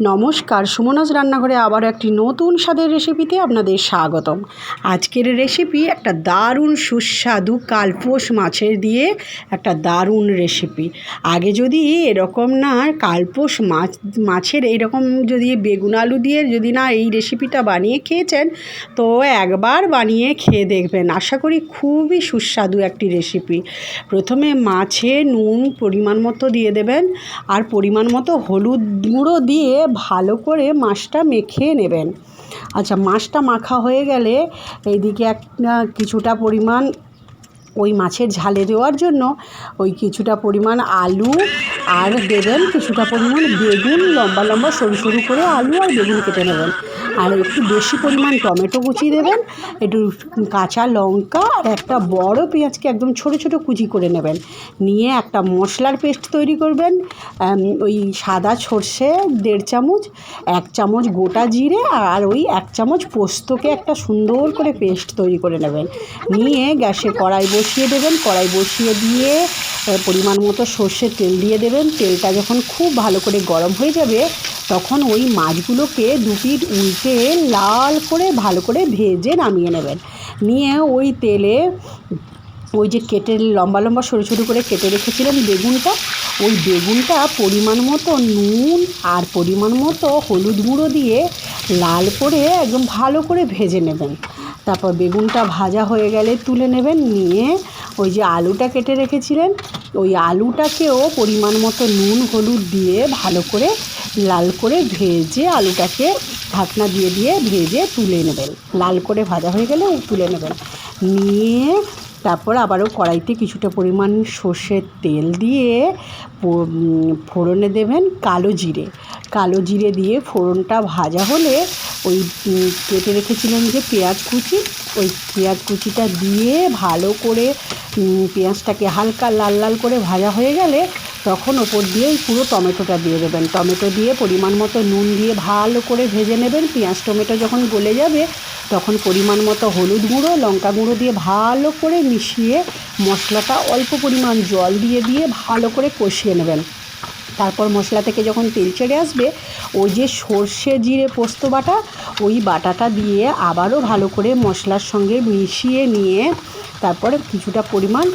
নমস্কার, সুমনাজ রান্নাঘরে আবার একটি নতুন স্বাদের রেসিপিতে আপনাদের স্বাগতম। আজকের রেসিপি একটা দারুণ সুস্বাদু কালপোষ মাছের দিয়ে একটা দারুণ রেসিপি আগে যদি এরকম না কালপোষ মাছ, মাছের এইরকম যদি বেগুন আলু দিয়ে যদি না এই রেসিপিটা বানিয়ে খেয়েছেন, তো একবার বানিয়ে খেয়ে দেখবেন। আশা করি খুবই সুস্বাদু একটি রেসিপি প্রথমে মাছে নুন পরিমাণ মতো দিয়ে দেবেন, আর পরিমাণ মতো হলুদ গুঁড়ো দিয়ে ভালো করে মাছটা মেখে নেবেন। আচ্ছা মাছটা মাখা হয়ে গেলে এইদিকে একটা কিছুটা পরিমাণ ওই মাছের ঝালে দেওয়ার জন্য ওই কিছুটা পরিমাণ আলু আর দেবেন কিছুটা পরিমাণ বেগুন, লম্বা লম্বা সরু সরু করে আলু আর বেগুন কেটে নেবেন। আর একটু বেশি পরিমাণ টমেটো কুচি দেবেন, একটু কাঁচা লঙ্কা আর একটা বড় পেঁয়াজকে একদম ছোট ছোট কুচি করে নেবেন। নিয়ে একটা মশলার পেস্ট তৈরি করবেন ওই সাদা সর্ষে দেড় চামচ, এক চামচ গোটা জিরে আর ওই এক চামচ পোস্তকে একটা সুন্দর করে পেস্ট তৈরি করে নেবেন। নিয়ে গ্যাসে কড়াই বসিয়ে দেবেন, কড়াই বসিয়ে দিয়ে পরিমাণ মতো সর্ষের তেল দিয়ে দেবেন। তেলটা যখন খুব ভালো করে গরম হয়ে যাবে, তখন ওই মাছগুলোকে দু পিঠ উল্টে লাল করে ভালো করে ভেজে নামিয়ে নেবেন। নিয়ে ওই তেলে ওই যে কেটে লম্বা লম্বা সরু সরু করে কেটে রেখেছিলেন বেগুনটা, ওই বেগুনটা পরিমাণ মতো নুন আর পরিমাণ মতো হলুদ গুঁড়ো দিয়ে লাল করে একদম ভালো করে ভেজে নেবেন। তারপর বেগুনটা ভাজা হয়ে গেলে তুলে নেবেন, নিয়ে ওই যে আলুটা কেটে রেখেছিলেন, ওই আলুটাকেও পরিমাণ মতো নুন, হলুদ দিয়ে ভালো করে লাল করে ভেজে আলুটাকে ঢাকনা দিয়ে দিয়ে ভেজে তুলে নেবেন। লাল করে ভাজা হয়ে গেলে তুলে নেবেন। নিয়ে তারপর আবারও কড়াইতে কিছুটা পরিমাণ সর্ষের তেল দিয়ে ফোড়নে দেবেন কালো জিরে। কালো জিরে দিয়ে ফোড়নটা ভাজা হলে ওই কেটে রেখেছিলেন যে পেঁয়াজ কুচি, ওই পেঁয়াজ কুচিটা দিয়ে ভালো করে পেঁয়াজটাকে হালকা লাল লাল করে ভাজা হয়ে গেলে তখন ওপর দিয়ে পুরো টমেটোটা দিয়ে দেবেন। টমেটো দিয়ে পরিমাণ মতো নুন দিয়ে ভালো করে ভেজে নেবেন। পেঁয়াজ টমেটো যখন গলে যাবে, তখন পরিমাণ মতো হলুদ গুঁড়ো, লঙ্কা গুঁড়ো দিয়ে ভালো করে মিশিয়ে মশলাটা অল্প পরিমাণ জল দিয়ে দিয়ে ভালো করে কষিয়ে নেবেন। তারপর মশলা থেকে যখন তেল ছেড়ে আসবে, ওই যে সর্ষে জিরে পোস্ত বাটা, ওই বাটাটা দিয়ে আবারও ভালো করে মশলার সঙ্গে মিশিয়ে নিয়ে, তারপর কিছুটা পরিমাণ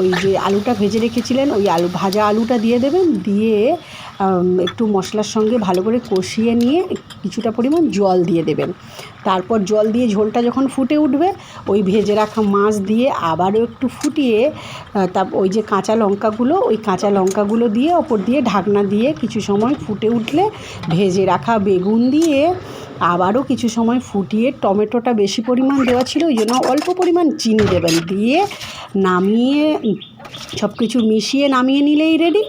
ওই যে আলুটা ভেজে রেখেছিলেন, ওই আলু, ভাজা আলুটা দিয়ে দেবেন, দিয়ে একটু মশলার সঙ্গে ভালো করে কষিয়ে নিয়ে কিছুটা পরিমাণ জল দিয়ে দেবেন। তারপর জল দিয়ে ঝোলটা যখন ফুটে উঠবে, ওই ভেজে রাখা মাছ দিয়ে আবারও একটু ফুটিয়ে তা ওই যে কাঁচা লঙ্কাগুলো, ওই কাঁচা লঙ্কাগুলো দিয়ে ওপর দিয়ে ঢাকনা দিয়ে কিছু সময় ফুটে উঠলে ভেজে রাখা বেগুন দিয়ে আবারও কিছু সময় ফুটিয়ে টমেটোটা বেশি পরিমাণ দেওয়া ছিল, ওই জন্য অল্প পরিমাণ চিনি দেবেন। দিয়ে নামিয়ে সব কিছু মিশিয়ে নামিয়ে নিলেই রেডি